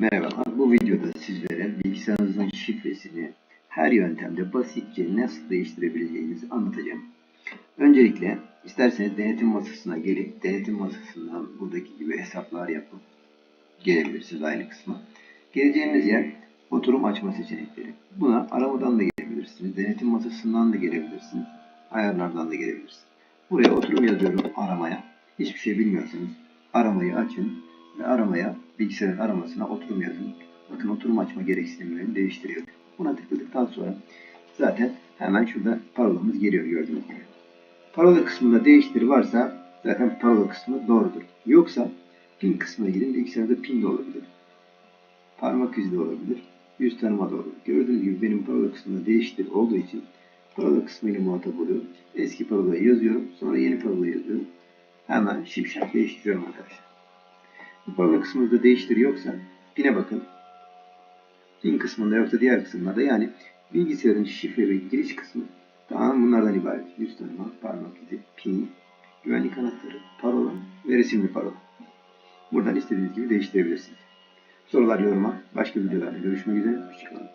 Merhaba, bu videoda sizlere bilgisayarınızın şifresini her yöntemde basitçe nasıl değiştirebileceğinizi anlatacağım. Öncelikle isterseniz denetim masasına gelip denetim masasından buradaki gibi hesaplar yapıp gelebilirsiniz aynı kısma. Geleceğiniz yer oturum açma seçenekleri. Buna aramadan da gelebilirsiniz, denetim masasından da gelebilirsiniz, ayarlardan da gelebilirsiniz. Buraya oturum yazıyorum aramaya. Hiçbir şey bilmiyorsanız aramayı açın ve aramaya bilgisayarın aramasına oturum yazın. Bakın oturum açma gereksinimlerini değiştiriyor. Buna tıkladıktan sonra zaten hemen şurada parolamız geliyor gördüğünüz gibi. Parola kısmında değiştir varsa zaten parola kısmı doğrudur. Yoksa pin kısmına gidin bilgisayarda pin de olabilir. Parmak izi de olabilir. Yüz tanıma da olabilir. Gördüğünüz gibi benim parola kısmında değiştir olduğu için parola kısmıyla muhatap oluyorum. Eski parolayı yazıyorum. Sonra yeni parolayı yazıyorum. Hemen şipşak değiştiriyorum arkadaşlar. Bu parola kısmında değiştir yoksa pine bakın. Pin kısmında yoksa diğer kısımlarda yani bilgisayarın şifre ve giriş kısmı tamamen bunlardan ibaret. Yüz tanıma, parmak izi, pin, güvenlik anahtarı, parola ve resimli parola. Buradan istediğiniz gibi değiştirebilirsiniz. Sorular yoruma. Başka videolarda görüşmek üzere. Hoşçakalın.